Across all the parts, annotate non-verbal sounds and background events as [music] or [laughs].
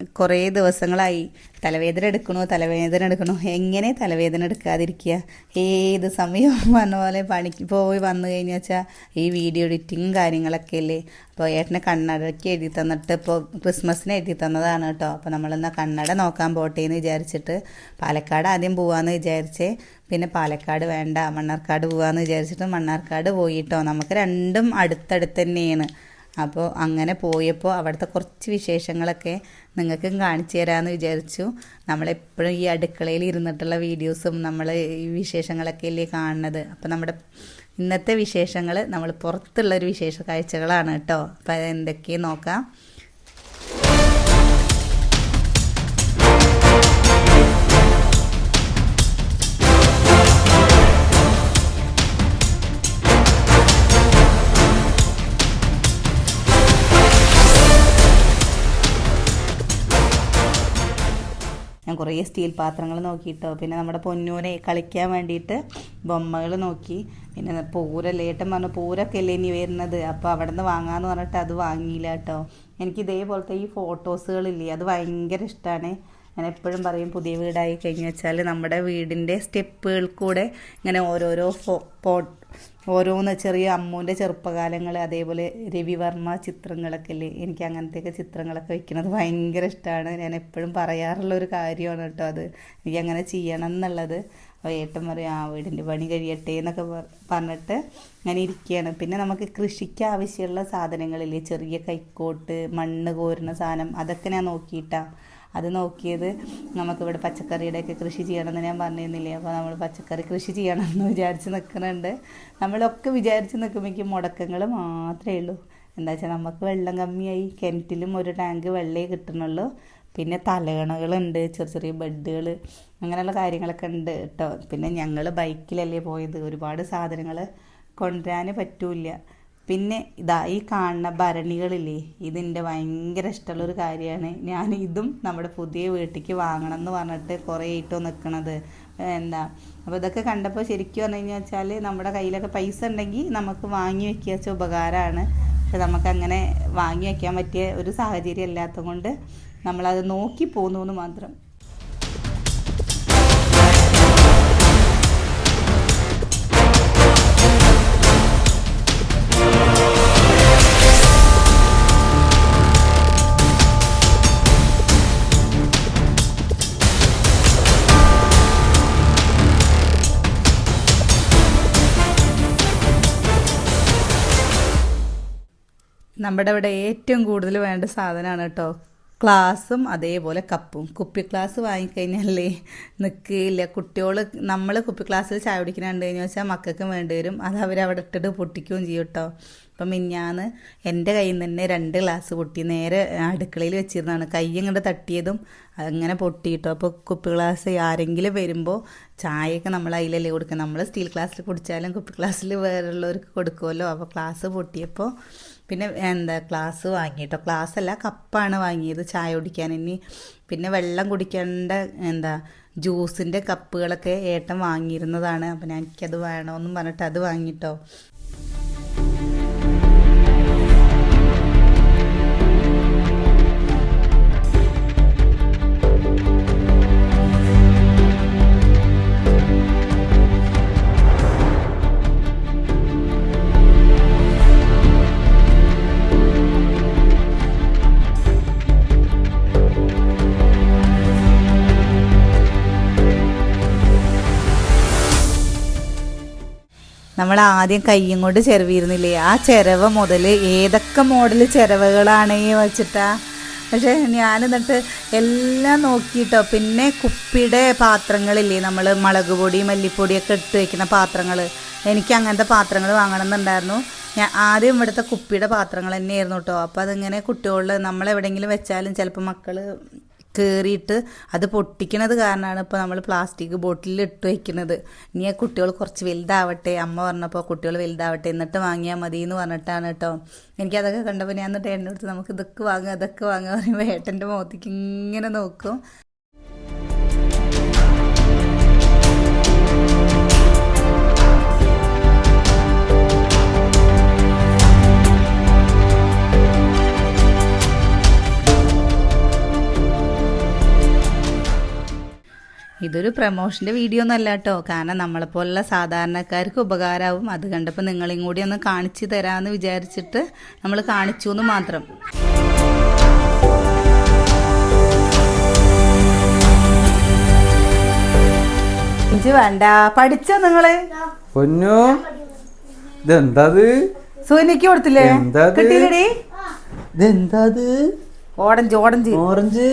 കുറേ ദിവസങ്ങളായി. തലവേദന എടുക്കണോ തലവേദന എടുക്കണോ? എങ്ങനെ തലവേദന എടുക്കാതിരിക്കുക? ഏത് സമയവും പറഞ്ഞ [laughs] പോലെ പണിക്ക് പോയി വന്നു കഴിഞ്ഞാൽ വെച്ചാൽ ഈ വീഡിയോ എഡിറ്റിങ്ങും കാര്യങ്ങളൊക്കെ അല്ലേ? അപ്പോൾ ഏട്ടനെ കണ്ണടയ്ക്ക് എഴുതി തന്നിട്ട് ഇപ്പോൾ ക്രിസ്മസിന് എഴുതി തന്നതാണ് കേട്ടോ. അപ്പോൾ നമ്മളെന്നാൽ കണ്ണട നോക്കാൻ പോട്ടെ എന്ന് വിചാരിച്ചിട്ട് പാലക്കാട് ആദ്യം പോവാന്ന് വിചാരിച്ചേ. പിന്നെ പാലക്കാട് വേണ്ട മണ്ണാർക്കാട് പോവാന്ന് വിചാരിച്ചിട്ട് മണ്ണാർക്കാട് പോയിട്ടോ നമുക്ക് രണ്ടും അടുത്തടുത്ത് തന്നെയാണ്. അപ്പോൾ അങ്ങനെ പോയപ്പോൾ അവിടുത്തെ കുറച്ച് വിശേഷങ്ങളൊക്കെ നിങ്ങൾക്കും കാണിച്ചു തരാമെന്ന് വിചാരിച്ചു. നമ്മളെപ്പോഴും ഈ അടുക്കളയിൽ ഇരുന്നിട്ടുള്ള വീഡിയോസും നമ്മൾ ഈ വിശേഷങ്ങളൊക്കെ അല്ലേ കാണുന്നത്. അപ്പം നമ്മുടെ ഇന്നത്തെ വിശേഷങ്ങൾ നമ്മൾ പുറത്തുള്ളൊരു വിശേഷ കാഴ്ചകളാണ് കേട്ടോ. അപ്പോൾ അത് എന്തൊക്കെയും നോക്കാം. കുറേ സ്റ്റീൽ പാത്രങ്ങൾ നോക്കിയിട്ടോ. പിന്നെ നമ്മുടെ പൊന്നൂനെ കളിക്കാൻ വേണ്ടിയിട്ട് ബൊമ്മകൾ നോക്കി. പിന്നെ പൂരല്ലേ ഏട്ടൻ പറഞ്ഞു പൂരൊക്കെ അല്ലേ ഇനി വരുന്നത്? അപ്പോൾ അവിടെ നിന്ന് വാങ്ങാമെന്ന് പറഞ്ഞിട്ട് അത് വാങ്ങിയില്ല കേട്ടോ. എനിക്ക് ഇതേപോലത്തെ ഈ ഫോട്ടോസുകളില്ലേ അത് ഭയങ്കര ഇഷ്ടമാണ്. ഞാൻ എപ്പോഴും പറയും പുതിയ വീടായി കഴിഞ്ഞു വെച്ചാൽ നമ്മുടെ വീടിന്റെ സ്റ്റെപ്പുകൾ കൂടെ ഇങ്ങനെ ഓരോരോ ഫോ പോ ഓരോന്ന് ചെറിയ അമ്മൂന്റെ ചെറുപ്പകാലങ്ങൾ അതേപോലെ രവിവർമ്മ ചിത്രങ്ങളൊക്കെ അല്ലേ എനിക്ക് അങ്ങനത്തെയൊക്കെ ചിത്രങ്ങളൊക്കെ വയ്ക്കുന്നത് ഭയങ്കര ഇഷ്ടമാണ് ഞാൻ എപ്പോഴും പറയാറുള്ള ഒരു കാര്യമാണ് കേട്ടോ അത്. എനിക്ക് അങ്ങനെ ചെയ്യണം എന്നുള്ളത്. ഏട്ടൻ പറയും ആ വീടിന്റെ പണി കഴിയട്ടെ എന്നൊക്കെ പറ- പറഞ്ഞിട്ട് അങ്ങനെ ഇരിക്കുകയാണ് പിന്നെ നമുക്ക് കൃഷിക്ക് ആവശ്യമുള്ള സാധനങ്ങളില്ലേ? ചെറിയ കൈക്കോട്ട് മണ്ണ് കോരുന്ന സാധനം അതൊക്കെ ഞാൻ നോക്കിയിട്ടാണ് അത് നോക്കിയത് നമുക്കിവിടെ പച്ചക്കറിയുടെയൊക്കെ കൃഷി ചെയ്യണമെന്ന് ഞാൻ പറഞ്ഞിരുന്നില്ലേ അപ്പോൾ നമ്മൾ പച്ചക്കറി കൃഷി ചെയ്യണമെന്ന് വിചാരിച്ച് നിൽക്കുന്നുണ്ട്. നമ്മളൊക്കെ വിചാരിച്ച് നിൽക്കുമ്പോഴേക്കും മുടക്കങ്ങൾ മാത്രമേ ഉള്ളൂ. എന്താ വെച്ചാൽ നമുക്ക് വെള്ളം കമ്മിയായി കിണറ്റിലും ഒരു ടാങ്ക് വെള്ളമേ കിട്ടുന്നുള്ളൂ. പിന്നെ തലകണകളുണ്ട് ചെറിയ ചെറിയ ബെഡുകൾ അങ്ങനെയുള്ള കാര്യങ്ങളൊക്കെ ഉണ്ട് കേട്ടോ. പിന്നെ ഞങ്ങൾ ബൈക്കിലല്ലേ പോയത് ഒരുപാട് സാധനങ്ങൾ കൊണ്ടുവരാൻ പറ്റൂല പിന്നെ ഇതാ ഈ കാണുന്ന ഭരണികളില്ലേ ഇതിന്റെ ഭയങ്കര ഇഷ്ടമുള്ളൊരു കാര്യമാണ്. ഞാൻ ഇതും നമ്മുടെ പുതിയ വീട്ടിലേക്ക് വാങ്ങണം എന്ന് പറഞ്ഞിട്ട് കുറേ ഇട്ടോ നിൽക്കണത് എന്താ? അപ്പോൾ ഇതൊക്കെ കണ്ടപ്പോൾ ശരിക്കും പറഞ്ഞു കഴിഞ്ഞാൽ വെച്ചാൽ നമ്മുടെ കയ്യിലൊക്കെ പൈസ ഉണ്ടെങ്കിൽ നമുക്ക് വാങ്ങി വെക്കുക വെച്ചാൽ ഉപകാരമാണ്. പക്ഷെ നമുക്കങ്ങനെ വാങ്ങി വയ്ക്കാൻ പറ്റിയ ഒരു സാഹചര്യം അല്ലാത്തത് കൊണ്ട് നമ്മളത് നോക്കി പോന്നു എന്ന് മാത്രം. നമ്മുടെ ഇവിടെ ഏറ്റവും കൂടുതൽ വേണ്ട സാധനമാണ് കേട്ടോ. ക്ലാസ്സും അതേപോലെ കപ്പും. കുപ്പി ഗ്ലാസ് വാങ്ങിക്കഴിഞ്ഞാലേ നിൽക്കില്ല കുട്ടികൾ നമ്മൾ കുപ്പി ഗ്ലാസ്സിൽ ചായ കുടിക്കണുണ്ട് കഴിഞ്ഞു വെച്ചാൽ മക്കൾക്ക് വേണ്ടി വരും. അത് അവരവിടെ ഇട്ടിട്ട് പൊട്ടിക്കുകയും ചെയ്യും കേട്ടോ. അപ്പം മിഞ്ഞാന്ന് എന്റെ കയ്യിൽ നിന്ന് തന്നെ രണ്ട് ഗ്ലാസ് പൊട്ടി. നേരെ അടുക്കളയിൽ വെച്ചിരുന്നതാണ്. കൈ ഇങ്ങോട്ട് തട്ടിയതും അങ്ങനെ പൊട്ടിയിട്ടോ അപ്പോൾ കുപ്പി ഗ്ലാസ് ആരെങ്കിലും വരുമ്പോൾ ചായയൊക്കെ നമ്മൾ അതിലല്ലേ കൊടുക്കുക നമ്മൾ സ്റ്റീൽ ഗ്ലാസ്സിൽ കുടിച്ചാലും കുപ്പി ഗ്ലാസ്സിൽ വേറെയുള്ളവർക്ക് കൊടുക്കുമല്ലോ അപ്പോൾ ക്ലാസ് പൊട്ടിയപ്പോൾ പിന്നെ എന്താ ഗ്ലാസ് വാങ്ങിയിട്ടോ ഗ്ലാസ് അല്ല കപ്പാണ് വാങ്ങിയത് ചായ കുടിക്കാൻ. ഇനി പിന്നെ വെള്ളം കുടിക്കേണ്ട എന്താ ജ്യൂസിന്റെ കപ്പുകളൊക്കെ ഏട്ടൻ വാങ്ങിയിരുന്നതാണ്. അപ്പം എനിക്കത് വേണമെന്നും പറഞ്ഞിട്ട് അത് വാങ്ങിട്ടോ. നമ്മൾ ആദ്യം കയ്യും കൊണ്ട് ചിരവിയിരുന്നില്ലേ? ആ ചിരവ മുതൽ ഏതൊക്കെ മോഡൽ ചിരവകളാണ് വെച്ചിട്ടാ? പക്ഷേ ഞാൻ എന്നിട്ട് എല്ലാം നോക്കിയിട്ടോ പിന്നെ കുപ്പിയുടെ പാത്രങ്ങളില്ലേ നമ്മൾ മുളക് പൊടി മല്ലിപ്പൊടിയൊക്കെ ഇട്ട് വെക്കുന്ന പാത്രങ്ങൾ എനിക്ക് അങ്ങനത്തെ പാത്രങ്ങൾ വാങ്ങണം എന്നുണ്ടായിരുന്നു ഞാൻ ആദ്യം ഇവിടുത്തെ കുപ്പിയുടെ പാത്രങ്ങൾ തന്നെയായിരുന്നു കേട്ടോ അപ്പോൾ അതിങ്ങനെ കുട്ടികളിൽ നമ്മളെവിടെയെങ്കിലും വെച്ചാലും ചിലപ്പോൾ മക്കൾ കയറിയിട്ട് അത് പൊട്ടിക്കണത് കാരണമാണ് ഇപ്പോൾ നമ്മൾ പ്ലാസ്റ്റിക് ബോട്ടിലിൽ ഇട്ട് വയ്ക്കുന്നത് ഇനി ആ കുട്ടികൾ കുറച്ച് വലുതാവട്ടെ അമ്മ പറഞ്ഞപ്പോൾ കുട്ടികൾ വലുതാവട്ടെ എന്നിട്ട് വാങ്ങിയാൽ മതി എന്ന് പറഞ്ഞിട്ടാണ് കേട്ടോ എനിക്കതൊക്കെ കണ്ടപ്പോൾ ഞാൻ എന്നിട്ട് എന്നെ അടുത്ത് നമുക്ക് ഇതൊക്കെ വാങ്ങുക ഇതൊക്കെ വാങ്ങുക പറയുമ്പോൾ ഏട്ടന്റെ മുഖത്തേക്ക് ഇങ്ങനെ നോക്കും. ഇതൊരു പ്രമോഷന്റെ വീഡിയോ ഒന്നും അല്ല കേട്ടോ കാരണം നമ്മളെപ്പോലുള്ള സാധാരണക്കാർക്ക് ഉപകാരമാവും അത് കണ്ടപ്പോൾ നിങ്ങളെയും കൂടി ഒന്ന് കാണിച്ചു തരാമെന്ന് വിചാരിച്ചിട്ട് നമ്മൾ കാണിച്ചു എന്ന് മാത്രം. ഇഞ്ചി വേണ്ട. പഠിച്ചോ നിങ്ങൾ? പൊന്നു? ഇതെന്താത്? സൂര്യക്ക് കൊടുത്തില്ലേ? കിട്ടിയില്ലടി. ഇതെന്താത്? Orange orange. ഓറഞ്ച്?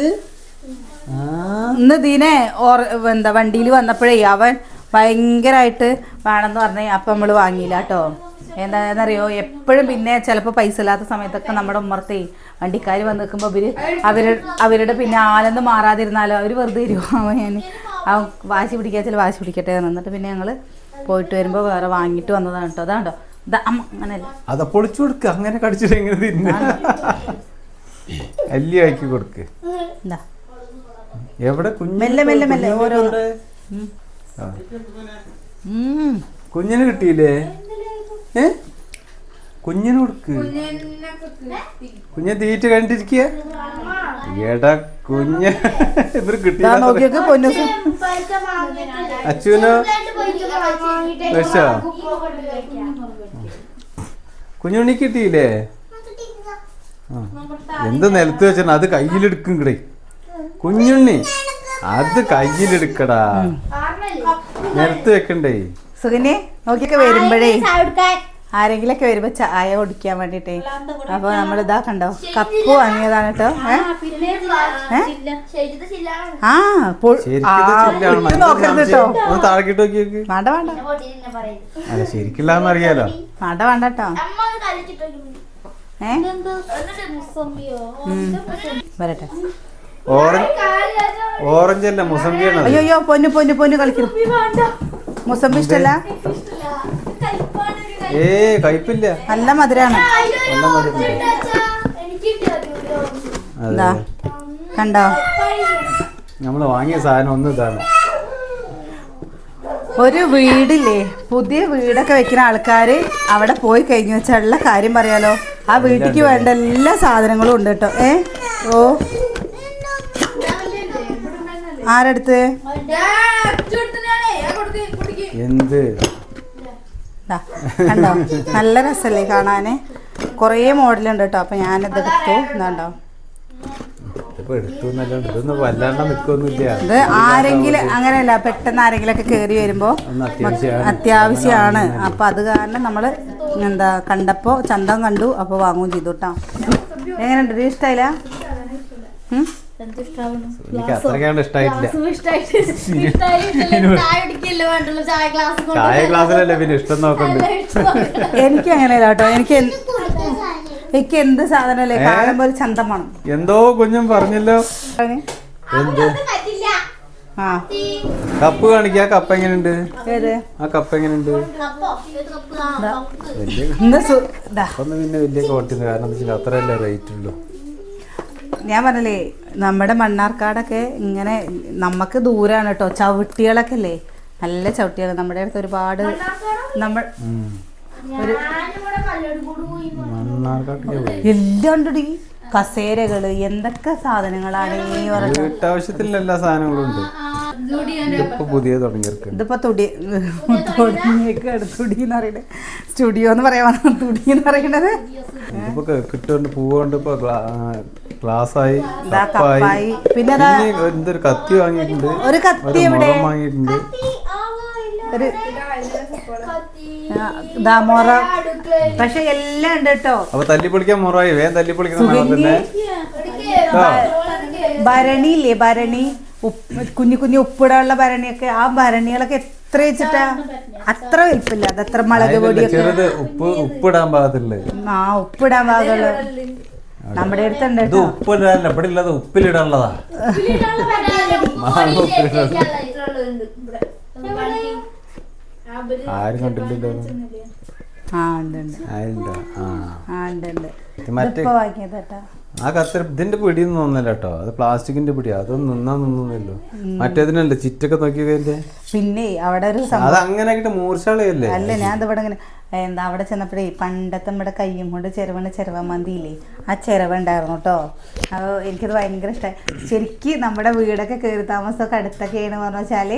ഇന്ന് ദീനെ ഓർ എന്താ വണ്ടിയിൽ വന്നപ്പോഴേ അവൻ ഭയങ്കരമായിട്ട് വേണമെന്ന് പറഞ്ഞേ അപ്പം നമ്മൾ വാങ്ങിയില്ല കേട്ടോ എന്താണെന്നറിയോ? എപ്പോഴും പിന്നെ ചിലപ്പോൾ പൈസ ഇല്ലാത്ത സമയത്തൊക്കെ നമ്മുടെ ഉമ്മർത്തേ വണ്ടിക്കാർ വന്ന് നിൽക്കുമ്പോൾ ഇവർ അവർ അവരുടെ പിന്നെ ആലെന്ന് മാറാതിരുന്നാലോ? അവർ വെറുതെ തരുമോ അവൻ ഞാൻ അവൻ വാശി പിടിക്കാൻ ചില വാശി പിടിക്കട്ടെ എന്ന് എന്നിട്ട് പിന്നെ ഞങ്ങൾ പോയിട്ട് വരുമ്പോൾ വേറെ വാങ്ങിയിട്ട് വന്നതാണ് കേട്ടോ അതാണ്ടോ അങ്ങനെയല്ല? അത പൊളിച്ചു കൊടുക്ക്. അങ്ങനെ കടിച്ചിട്ട് എങ്ങനെ അല്ലി ആക്കി കൊടുക്ക്. എന്താ എവിടെ കുഞ്ഞ് മെല്ലെ, മെല്ലെ, മെല്ലെ, കുഞ്ഞിനെ ഓരോന്ന്. കിട്ടിയില്ലേ? ഏ? കുഞ്ഞിന് കൊടുക്ക്. കുഞ്ഞെ തീറ്റ കണ്ടിരിക്കുക എടാ കുഞ്ഞ്. ഇവർ കിട്ടിയ അച്ഛനോ നോക്കിയൊക്കെ പൊന്നു. അച്ചുവിനോ വെച്ചോ. കുഞ്ഞുണ്ണി കിട്ടിയില്ലേ. എന്ത് നിലത്ത് വെച്ചാ അത് കയ്യിലെടുക്കും കിടേ കുഞ്ഞുണ്ണി. അത് കയ്യിലെടുക്കടാ. നിർത്തി വെക്കണ്ടേ. സുഖനെ നോക്കിയൊക്കെ വരുമ്പോഴേ ആരെങ്കിലൊക്കെ വരുമ്പോ ചായ കുടിക്കാൻ വേണ്ടിട്ടേ. അപ്പൊ നമ്മൾ ഇതാ കണ്ടോ കപ്പ് വാങ്ങിയതാണ് കേട്ടോ? ആ നോക്കരുത് കേട്ടോ. വേണ്ട വേണ്ട. ശരിക്കില്ലാന്ന് അറിയാലോ. വേണ്ട വേണ്ട കേട്ടോ. ഏ. വരട്ടെ. ഓറഞ്ച് ഓറഞ്ച് അല്ല മുസമ്പിയാണ് അയ്യോ അയ്യോ പൊന്നു പൊന്നു പൊന്നു കളിക്കുന്നു മുസമ്പി ഇഷ്ടല്ല? ഏ കയ്പില്ല നല്ല മധുരാണ്. എന്താ അതെ. കണ്ടോ? നമ്മൾ വാങ്ങിയ സാധനം ഒന്നും ഇതാണ്. ഒരു വീടില്ലേ? പുതിയ വീടൊക്കെ വെക്കുന്ന ആൾക്കാർ അവിടെ പോയി കഴിഞ്ഞു വെച്ചാലുള്ള കാര്യം പറയാലോ. ആ വീട്ടിക്ക് വേണ്ട എല്ലാ സാധനങ്ങളും ഉണ്ട് കേട്ടോ. ഏ? ഓ. ആരടുത്ത്? എന്ത്? ദാ, കണ്ടോ? നല്ല രസല്ലേ കാണാന്. കുറേ മോഡലുണ്ട് കേട്ടോ അപ്പൊ ഞാനിത് എടുത്തു. എന്താണ്ടോ ഇത് ആരെങ്കിലും അങ്ങനെയല്ല പെട്ടെന്ന് ആരെങ്കിലും ഒക്കെ കേറി വരുമ്പോ അത്യാവശ്യമാണ്. അപ്പൊ അത് കാരണം നമ്മൾ എന്താ കണ്ടപ്പോ ചന്തം കണ്ടു അപ്പൊ വാങ്ങുകയും ചെയ്തു കേട്ടോ. എങ്ങനെയുണ്ട്? ഇഷ്ടമായില്ല? എനിക്ക് അങ്ങനെയല്ല കേട്ടോ എനിക്ക് എനിക്ക് എന്ത് സാധനല്ലേ കാണുമ്പോ പോലെ ചന്തം വേണം. എന്തോ കുഞ്ഞും പറഞ്ഞല്ലോ? എന്ത്? കപ്പ് കാണിക്ക. കപ്പ് എങ്ങനെയുണ്ട് ആ കപ്പ് എങ്ങനെയുണ്ട് [laughs] പിന്നെ വലിയ കോട്ടിന്ന് കാരണം അത്രയല്ലേ റേറ്റ് ഉള്ളൂ. ഞാൻ പറഞ്ഞില്ലേ നമ്മുടെ മണ്ണാർക്കാടൊക്കെ ഇങ്ങനെ നമുക്ക് ദൂരാണ് കേട്ടോ ചവിട്ടികളൊക്കെ അല്ലേ നല്ല ചവിട്ടികൾ നമ്മുടെ അടുത്ത് ഒരുപാട് നമ്മൾ പോയി എല്ലാം ഉണ്ടടി കസേരകൾ. എന്തൊക്കെ സാധനങ്ങളാണ് ഈ പറഞ്ഞത് വീട്ടാവശ്യത്തിലുള്ള എല്ലാ സാധനങ്ങളും ഉണ്ട് ഇതിപ്പോ പുതിയ തുടങ്ങിയവർക്ക് ഇതിപ്പോ തുടി തുടങ്ങിയേക്കാണ്. തുടി എന്ന് പറയുന്നത് സ്റ്റുഡിയോ എന്ന് പറയാൻ തുടി എന്ന് പറയുന്നത് കിട്ടുകൊണ്ട് പൂവുകൊണ്ട് ഇപ്പൊ ഗ്ലാസ് ആയി ദാ കപ്പായി. പിന്നെ എന്തൊരു കത്തി വാങ്ങിയിട്ടുണ്ട്. ഒരു കത്തി എവിടെ വാങ്ങിയിട്ടുണ്ട്. ഒരു മുറ. പക്ഷെ എല്ലാം ഉണ്ട് കേട്ടോ. അപ്പൊ തല്ലിപ്പൊളിക്കാൻ മുറായി വേഗം തല്ലിപ്പൊളിക്കണം ഭരണി ഇല്ലേ ഭരണി? ഉപ്പ് കുഞ്ഞു കുഞ്ഞു ഉപ്പിടാനുള്ള ഭരണിയൊക്കെ. ആ ഭരണികളൊക്കെ എത്ര വെച്ചിട്ടാ? അത്ര വലിപ്പില്ല അത് എത്ര മുളക് പൊടി പൊടിയൊക്കെ. ഉപ്പ് ഉപ്പിടാൻ പാകത്തില്ലേ? ആ ഉപ്പിടാൻ പാകമുള്ള നമ്മുടെ അടുത്തുണ്ട് ഇത് ഉപ്പിടാനല്ല ഇവിടെ ഇല്ലാതെ ഉപ്പിലിടാനുള്ളതാ. ആരും കണ്ടില്ലല്ലോ. ആ ഉണ്ട് ഉണ്ട്. ആ ആ. ഉണ്ട് ഉണ്ട്. ഇത് മറ്റേ ഇപ്പൊ വാങ്ങിയത് ആ കത്തര ഇതിന്റെ പിടിയൊന്നും ഒന്നല്ല കേട്ടോ. അത് പ്ലാസ്റ്റിക്കിന്റെ പിടി അതൊന്നും നിന്നാ നിന്നല്ലോ മറ്റേതിനല്ലേ ചിറ്റൊക്കെ നോക്കിയതിന്റെ പിന്നെ അവിടെ ഒരു അത് അങ്ങനെ ആയിട്ട് മൂർച്ചകളയല്ലേ? അല്ല ഞാൻ ഇവിടെ ഇങ്ങനെ എന്താ അവിടെ ചെന്നപ്പോഴേ പണ്ടത്തെ നമ്മുടെ കയ്യും കൊണ്ട് ചിരവണ ചിരവ മന്തിയില്ലേ ആ ചിരവ ഉണ്ടായിരുന്നു കേട്ടോ അപ്പോൾ എനിക്കത് ഭയങ്കര ഇഷ്ടമായി ശരിക്കും നമ്മുടെ വീടൊക്കെ കയറി താമസമൊക്കെ അടുത്തൊക്കെയാണ് പറഞ്ഞു വെച്ചാൽ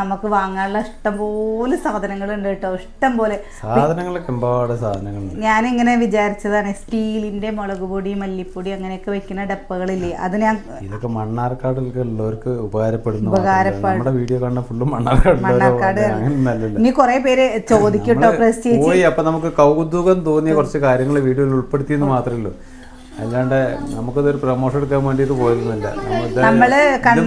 നമുക്ക് വാങ്ങാനുള്ള ഇഷ്ടംപോലെ സാധനങ്ങളുണ്ട് കേട്ടോ. ഇഷ്ടം പോലെ സാധനങ്ങളൊക്കെ ഒരുപാട് സാധനങ്ങളുണ്ട്. ഞാനിങ്ങനെ വിചാരിച്ചതാണ് സ്റ്റീലിന്റെ മുളക് പൊടി മല്ലിപ്പൊടി അങ്ങനെയൊക്കെ വെക്കുന്ന ഡപ്പകളില്ലേ. അത് ഞാൻ ഇതൊക്കെ മണ്ണാർക്കാടിലൊക്കെ ഉള്ളവർക്ക് ഉപകാരപ്പെടുന്നു ഉപകാരപ്പെടും. നമ്മുടെ വീഡിയോ കാണുന്ന ഫുള്ളും മണ്ണാർക്കാട് മണ്ണാർക്കാട് ഇനി കുറെ പേര് ചോദിക്കട്ടോ കേട്ടോ നമ്മൾ പ്രസ് ചേച്ചി. പോയി അപ്പൊ നമുക്ക് കൗതുകം തോന്നിയ കുറച്ച് കാര്യങ്ങൾ വീഡിയോയിൽ ഉൾപ്പെടുത്തിയെന്ന് മാത്രമേ ഉള്ളൂ അല്ലാണ്ട് നമുക്കതൊരു പ്രൊമോഷൻ എടുക്കാൻ വേണ്ടിയിട്ട് പോയിരുന്നില്ല. നമ്മൾ ഇതും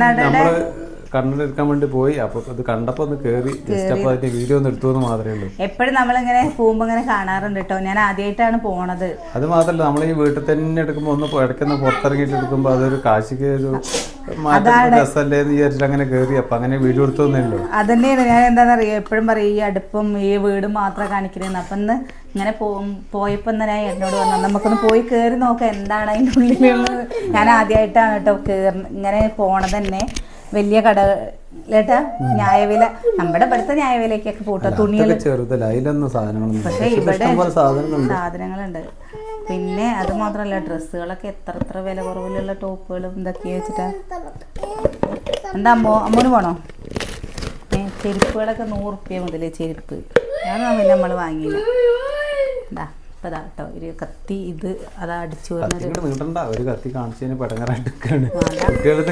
നമ്മൾ വേണ്ടി പോയി. അപ്പൊ അത് കണ്ടപ്പോ ഒന്ന് കേറി ജസ്റ്റ് അപ്പൊ അതിന്റെ വീഡിയോ ഒന്ന് എടുത്തു എന്ന് മാത്രമേ ഉള്ളൂ. എപ്പോഴും നമ്മളിങ്ങനെ പോകുമ്പോ ഇങ്ങനെ കാണാറുണ്ട് കേട്ടോ ഞാൻ ആദ്യമായിട്ടാണ് പോണത്. അത് മാത്രല്ല നമ്മൾ ഈ വീട്ടിൽ തന്നെ എടുക്കുമ്പോ ഒന്ന് ഇടയ്ക്കൊന്ന് പുറത്തിറങ്ങിയിട്ട് എടുക്കുമ്പോ അതൊരു കാശിക്ക് ഒരു മാറ്റം രസമല്ലേ എന്ന് വിചാരിച്ചിട്ട് അങ്ങനെ കേറി. അപ്പൊ അങ്ങനെ വീഡിയോ എടുത്തോന്നേ ഉള്ളൂ. അതന്നെയാണ്. ഞാൻ എന്താണെന്നറിയോ എപ്പോഴും പറയും ഈ അടുപ്പും ഈ വീട് മാത്രം കാണിക്കുന്നത് അപ്പൊ ഇന്ന് ഇങ്ങനെ പോയപ്പോ പോയപ്പോൾ ഞാൻ എന്നോട് പറഞ്ഞു നമുക്കൊന്ന് പോയി കേറി നോക്കാം. എന്താണ് അതിന്റെ ഉള്ളിലുള്ളത്? ഞാൻ ആദ്യമായിട്ടാണ് കേട്ടോ കയറി ഇങ്ങനെ പോണത് തന്നെ. വലിയ കടലേട്ടാ ന്യായവില നമ്മുടെ ഇവിടുത്തെ ന്യായവിലക്കൊക്കെ പൂട്ട? തുണികൾ ചെറുതല്ല അതിലൊന്നും സാധനങ്ങളൊന്നും പക്ഷേ ഇവിടെ സാധനങ്ങളുണ്ട്. പിന്നെ അത് മാത്രമല്ല ഡ്രസ്സുകളൊക്കെ എത്ര എത്ര വില കുറവിലുള്ള ടോപ്പുകളും ഇതൊക്കെ വെച്ചിട്ടാ? എന്താ അമ്മോ അമ്മോന് പോണോ? ചെരുപ്പുകളൊക്കെ നൂറ് റുപ്യ മുതൽ ചെരുപ്പ്. അതൊന്നും പിന്നെ നമ്മൾ വാങ്ങിയില്ല. എന്താ ഇപ്പം ഇതാ കേട്ടോ ഒരു കത്തി ഇത് അതാ അടിച്ചു കത്തി ഒരു കത്തി കാണിച്ചതിന് പടങ്ങറായിട്ട്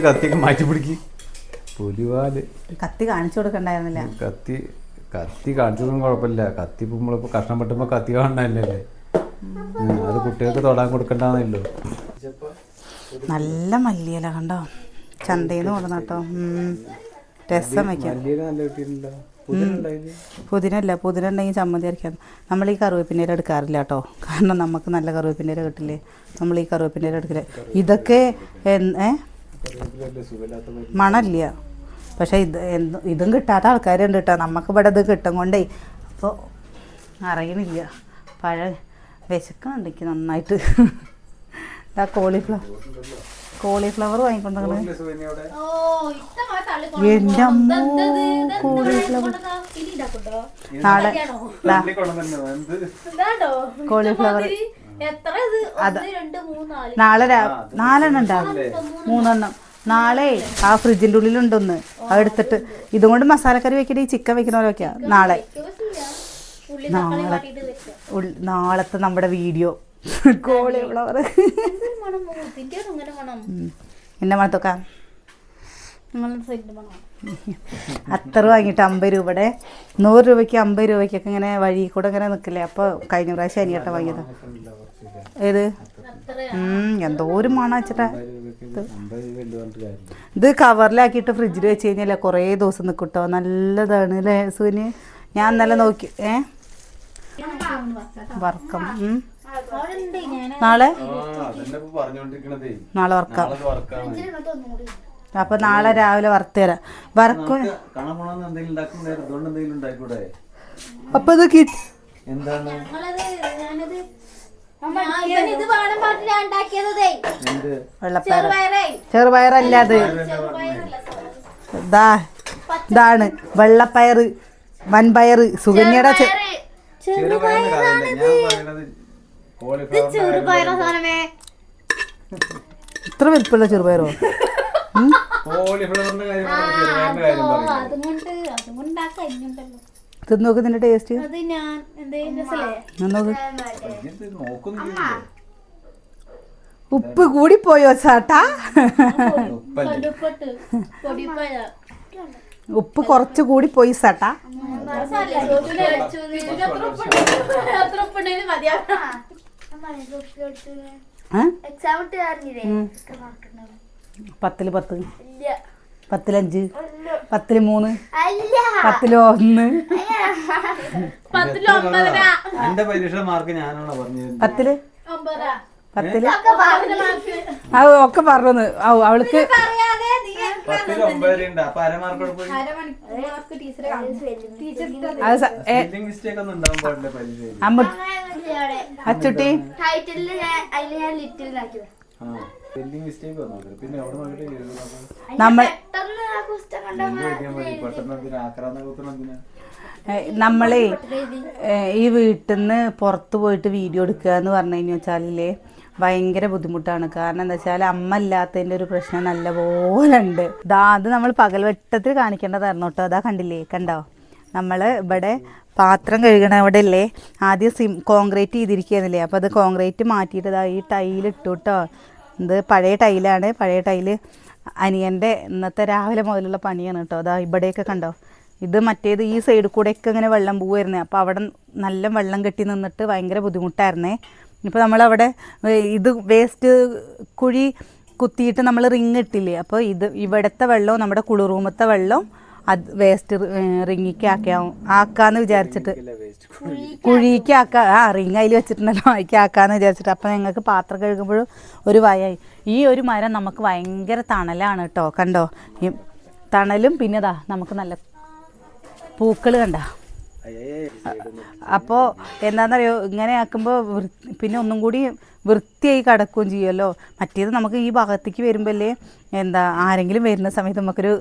കത്തിയൊക്കെ മാറ്റി പിടിക്ക്. പുലിവാൽ. കത്തി കാണിച്ചു കൊടുക്കണ്ടായിരുന്നില്ല. കത്തി കത്തി കാണിച്ചതൊന്നും കുഴപ്പമില്ല. കത്തി ഇപ്പൊ കഷ്ണം പെട്ടുമ്പോ കത്തി കാണണല്ലേ അത് കുട്ടികൾക്ക് തൊടാൻ കൊടുക്കണ്ടെന്നേ ഉള്ളൂ നല്ല മല്ലിയില കണ്ടോ? ചന്തയിൽ നിന്ന് കൊടുന്ന കേട്ടോ. രസം വയ്ക്കാം മല്ലിയൊക്കെ നല്ല കിട്ടിയിട്ടുണ്ടല്ലോ പുതിനുണ്ടായില്ലേ പുതിന ഉണ്ടെങ്കിൽ ചമ്മന്തി അരയ്ക്കാം. നമ്മൾ ഈ കറിവേപ്പിന്റെ എടുക്കാറില്ല കേട്ടോ. കാരണം നമുക്ക് നല്ല കറിവേപ്പിന്റെ കിട്ടില്ലേ? നമ്മൾ ഈ കറിവേപ്പിന്റെ എടുക്കില്ല? ഇതൊക്കെ മണല്ല ഏ? സുഖമില്ലാത്ത മണമില്ല. പക്ഷേ ഇത് എന്ത് ഇതും കിട്ടാത്ത ആൾക്കാരുണ്ട് കേട്ടോ. നമുക്ക് ഇവിടെ ഇത് കിട്ടും കൊണ്ടേ. അപ്പോൾ അറിയണില്ല. പഴം വിശക്കുന്നുണ്ട് എനിക്ക് നന്നായിട്ട്. ഇതാ കോളിഫ്ലവർ കോളിഫ്ലവർ വാങ്ങിക്കൊണ്ടിരിക്കുന്നത് എന്റെ അമ്മോ കോളിഫ്ലവർ നാളെ കോളിഫ്ലവർ നാലെണ്ണം ഉണ്ടാവും. മൂന്നെണ്ണം. നാളെ ആ ഫ്രിഡ്ജിന്റെ ഉള്ളിലുണ്ടെന്ന്. അത് എടുത്തിട്ട് ഇതും കൊണ്ട് മസാലക്കറി വെക്കണേ ചിക്കൻ വെക്കണ പോലെ വെക്കാം നാളെ. നാളത്തെ നമ്മുടെ വീഡിയോ. എന്നെ മണത്തൊക്കെ. അത്ര വാങ്ങിയിട്ട് അമ്പത് രൂപയുടെ. നൂറ് രൂപയ്ക്ക് അമ്പത് രൂപയ്ക്കൊക്കെ ഇങ്ങനെ വഴി കൂടെ ഇങ്ങനെ നിൽക്കില്ലേ? അപ്പോൾ കഴിഞ്ഞ പ്രാവശ്യം അനിയട്ട വാങ്ങിയത്. ഏത്? ഉം, എന്തോ ഒരു മണം വെച്ചിട്ടാ. ഇത് കവറിലാക്കിയിട്ട് ഫ്രിഡ്ജിൽ വെച്ച് കഴിഞ്ഞാൽ കുറേ ദിവസം നിൽക്കും കേട്ടോ നല്ലതാണ് അല്ലേ സുനി? ഞാൻ ഇന്നലെ നോക്കി ഏ? വർക്കം നാളെ? നാളെ വർക്കാം അപ്പൊ നാളെ രാവിലെ വറുത്ത് തരാം. വറക്കും അപ്പൊ ഇത് എന്താണ്? വെള്ളപ്പയർ ചെറുപയറേ. ചെറുപയറല്ല അത്. ചെറുപയറല്ല ഇതാ ഇതാണ് വെള്ളപ്പയറ് വൻപയറ് സുകന്യയുടെ ചെ- ചെറുപയറിന്റെ ഞാൻ പറയുന്നത് കോളിഫ്ലവർ ചെറുപയറ സാധനമേ? ഇത്ര വലിപ്പുള്ള ചെറുപയറോ? കോളിഫ്ലവറിന്റെ കാര്യം അതുകൊണ്ട് അതുകൊണ്ടാ കാര്യം തിന്ന് നോക്ക് നിന്റെ ടേസ്റ്റ് അത് ഞാൻ ഉപ്പ് കൂടിപ്പോയോ ചേട്ടാ? ഉപ്പല്ലേ? കല്ലുപ്പട്ട് ഉപ്പ് കുറച്ച് കൂടി ചേട്ടാ. അറിഞ്ഞില്ലേ ഉം. പത്തിൽ പത്ത്. പത്തിലഞ്ച്. പത്തിൽ മൂന്ന്. അല്ല. പത്തിൽ ഒന്ന്. എന്റെ പരീക്ഷ മാർക്ക് ഞാനാണോ പറഞ്ഞത് പത്തിൽ? പത്തിൽ? അത് ഒക്കെ പറഞ്ഞു. ഔ, അവൾക്ക് അച്ചുട്ടി? ടൈറ്റിൽ ഞാൻ ലിറ്റിൽ ആക്കിയത്. നമ്മൾ നമ്മളേ ഈ വീട്ടിൽ നിന്ന് പുറത്ത് പോയിട്ട് വീഡിയോ എടുക്കുക എന്ന് പറഞ്ഞു കഴിഞ്ഞു വെച്ചാലേ ഭയങ്കര ബുദ്ധിമുട്ടാണ്. കാരണം എന്താ വെച്ചാൽ അമ്മ ഇല്ലാത്തതിന്റെ ഒരു പ്രശ്നം നല്ലപോലെ ഉണ്ട്. ദാ അത് നമ്മൾ പകൽവെട്ടത്തിൽ കാണിക്കേണ്ടതായിരുന്നു കേട്ടോ. അതാ കണ്ടില്ലേ? കണ്ടോ? നമ്മൾ ഇവിടെ പാത്രം കഴുകണ അവിടെ അല്ലേ ആദ്യം സിം കോൺക്രീറ്റ് ചെയ്തിരിക്കുകയെന്നില്ലേ അപ്പോൾ അത് കോൺക്രീറ്റ് മാറ്റിയിട്ട് ഇതാ ഈ ടൈലിട്ടു കേട്ടോ. ഇത് പഴയ ടൈലാണ്. പഴയ ടൈൽ അനിയന്റെ ഇന്നത്തെ രാവിലെ മുതലുള്ള പണിയാണ് കേട്ടോ അതാ ഇവിടെയൊക്കെ കണ്ടോ? ഇത് മറ്റേത് ഈ സൈഡിൽ കൂടെയൊക്കെ ഇങ്ങനെ വെള്ളം പോവായിരുന്നേ. അപ്പോൾ അവിടെ നല്ല വെള്ളം കെട്ടി നിന്നിട്ട് ഭയങ്കര ബുദ്ധിമുട്ടായിരുന്നേ. ഇപ്പോൾ നമ്മളവിടെ ഇത് വേസ്റ്റ് കുഴി കുത്തിയിട്ട് നമ്മൾ റിങ് ഇട്ടില്ലേ? അപ്പോൾ ഇത് ഇവിടുത്തെ വെള്ളവും നമ്മുടെ കുളിറൂമത്തെ വെള്ളവും അത് വേസ്റ്റ് റിങ്ങിക്ക് ആക്കാം ആക്കാന്ന് വിചാരിച്ചിട്ട്. കുഴിക്ക്. ആക്കാ ആ റിങ് അതിൽ വെച്ചിട്ടുണ്ടല്ലോ അതിക്ക് ആക്കാന്ന് വിചാരിച്ചിട്ട്. അപ്പം ഞങ്ങൾക്ക് പാത്രം കഴുകുമ്പോഴും ഒരു വയായി ഈ ഒരു മരം നമുക്ക് ഭയങ്കര തണലാണ് കേട്ടോ കണ്ടോ? ഈ തണലും പിന്നെതാ നമുക്ക് നല്ല പൂക്കൾ കണ്ട. അപ്പോൾ എന്താണെന്നറിയോ ഇങ്ങനെ ആക്കുമ്പോൾ പിന്നെ ഒന്നും കൂടി വൃത്തിയായി കിടക്കുകയും ചെയ്യുമല്ലോ മറ്റേത് നമുക്ക് ഈ ഭാഗത്തേക്ക് വരുമ്പോഴല്ലേ എന്താ ആരെങ്കിലും വരുന്ന സമയത്ത് നമുക്കൊരു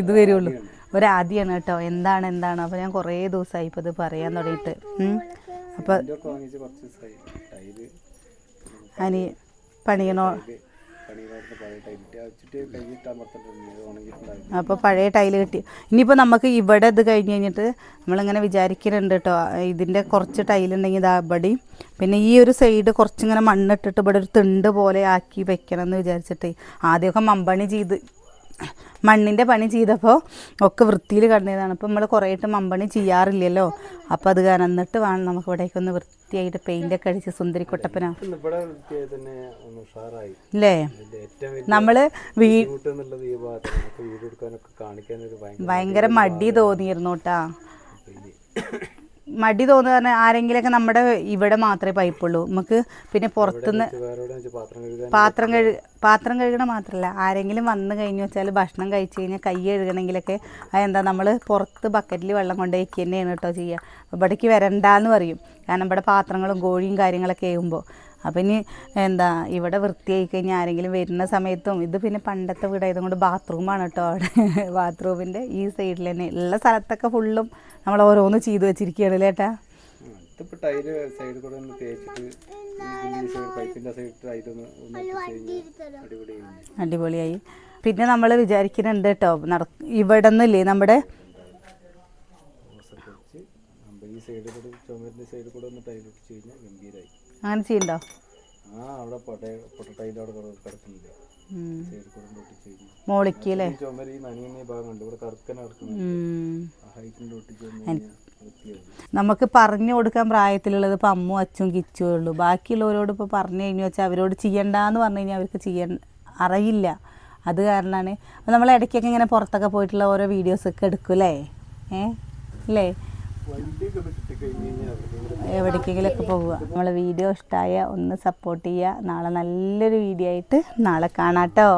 ഇത് വരുള്ളൂ. ഒരാദ്യമാണ് കേട്ടോ. എന്താണ് എന്താണ്? അപ്പോൾ ഞാൻ കുറേ ദിവസമായി ഇപ്പോൾ ഇത് പറയാൻ തുടങ്ങിയിട്ട്. അപ്പോൾ അനി പണിയണോ? പണികളോട് പഴയ ടൈൽ കിട്ടി. ഇനിയിപ്പോൾ നമുക്ക് ഇവിടെ ഇത് കഴിഞ്ഞ് കഴിഞ്ഞിട്ട് നമ്മളിങ്ങനെ വിചാരിക്കുന്നുണ്ട് കേട്ടോ ഇതിന്റെ കുറച്ച് ടൈലുണ്ടെങ്കിൽ ഇതാ ഇവിടെയും. പിന്നെ ഈ ഒരു സൈഡ് കുറച്ചിങ്ങനെ മണ്ണിട്ടിട്ട് ഇവിടെ ഒരു തിണ്ട് പോലെ ആക്കി വെക്കണം എന്ന് വിചാരിച്ചിട്ട് ആദ്യമൊക്കെ മമ്പണി ചെയ്ത് മണ്ണിന്റെ പണി ചെയ്തപ്പോൾ ഒക്കെ വൃത്തിയിൽ കണ്ടതാണ് അപ്പോൾ നമ്മൾ കുറേയിട്ട് മമ്പണി ചെയ്യാറില്ലല്ലോ. അപ്പോൾ അത് കാരണം എന്നിട്ട് വേണം നമുക്ക് ഇവിടേക്ക് ഒന്ന് വൃത്തിയായിട്ട് പെയിന്റൊക്കെ അടിച്ച് സുന്ദരി കുട്ടപ്പന. ഇവിടെ തന്നെ ഒന്ന് ഉഷാറായി. അല്ലേ നമ്മൾ ഭയങ്കര മടി തോന്നിയിരുന്നു കേട്ടാ. മടി തോന്നുക പറഞ്ഞാൽ ആരെങ്കിലൊക്കെ നമ്മുടെ ഇവിടെ മാത്രമേ പൈപ്പുള്ളൂ. നമുക്ക് പിന്നെ പുറത്തുനിന്ന് പാത്രം കഴു പാത്രം കഴുകണ മാത്രമല്ല ആരെങ്കിലും വന്നു കഴിഞ്ഞു വെച്ചാൽ ഭക്ഷണം കഴിച്ചു കഴിഞ്ഞാൽ കൈ കഴുകണമെങ്കിലൊക്കെ അതെന്താ നമ്മൾ പുറത്ത് ബക്കറ്റിൽ വെള്ളം കൊണ്ട് വയ്ക്കുക തന്നെയാണ് കേട്ടോ ചെയ്യുക ഇവിടേക്ക് വരണ്ടെന്ന് പറയും. കാരണം ഇവിടെ പാത്രങ്ങളും കോഴിയും കാര്യങ്ങളൊക്കെ ആകുമ്പോൾ അപ്പം ഇനി എന്താ ഇവിടെ വൃത്തിയായി കഴിഞ്ഞാൽ ആരെങ്കിലും വരുന്ന സമയത്തും ഇത് പിന്നെ പണ്ടത്തെ വീടായത് കൊണ്ട് ബാത്റൂമാണ് കേട്ടോ അവിടെ. [laughs] ബാത്റൂമിന്റെ ഈ സൈഡിൽ തന്നെ എല്ലാ സ്ഥലത്തൊക്കെ ഫുള്ളും നമ്മൾ ഓരോന്ന് ചെയ്തു വെച്ചിരിക്കുകയാണ് അല്ലേ ഏട്ടാ? ഉം. ഇതിപ്പോ ടൈൽ സൈഡിൽ കൂടെ ഒന്ന് തേച്ചിട്ട് ഇതിന്റെ ഈ സൈഡ് പൈപ്പിന്റെ സൈഡ് ടൈലൊന്ന് ഒന്ന് ഇട്ടിട്ട് കഴിഞ്ഞാൽ അടിപൊളി കഴിഞ്ഞു അടിപൊളിയായി. പിന്നെ നമ്മൾ വിചാരിക്കുന്നുണ്ട് കേട്ടോ നട ഇവിടെ നിന്നില്ലേ നമ്മുടെ ഈ സൈഡിൽ കൂടെ ചുമരിന്റെ സൈഡിൽ കൂടെ ഒന്ന് ടൈലിട്ട് കഴിഞ്ഞാൽ ഗംഭീരായി. അങ്ങനെ ചെയ്യണ്ടോ? മോളിക്ക് അല്ലേ നമുക്ക് പറഞ്ഞു കൊടുക്കാൻ പ്രായത്തിലുള്ളത് ഇപ്പം അമ്മു അച്ഛനും കിച്ചുവേ ഉള്ളൂ. ബാക്കിയുള്ളവരോട് ഇപ്പോൾ പറഞ്ഞു കഴിഞ്ഞു വെച്ചാൽ അവരോട് ചെയ്യണ്ടെന്ന് പറഞ്ഞു കഴിഞ്ഞാൽ അവർക്ക് ചെയ്യാൻ അറിയില്ല. അത് കാരണമാണ്. നമ്മൾ ഇടയ്ക്കൊക്കെ ഇങ്ങനെ പുറത്തൊക്കെ പോയിട്ടുള്ള ഓരോ വീഡിയോസൊക്കെ എടുക്കും അല്ലേ ഏ? അല്ലേ എവിടേക്കെങ്കിലുമൊക്കെ പോവുക. നമ്മളെ വീഡിയോ ഇഷ്ടമായ ഒന്ന് സപ്പോർട്ട് ചെയ്യുക. നാളെ നല്ലൊരു വീഡിയോ ആയിട്ട് നാളെ കാണാട്ടോ.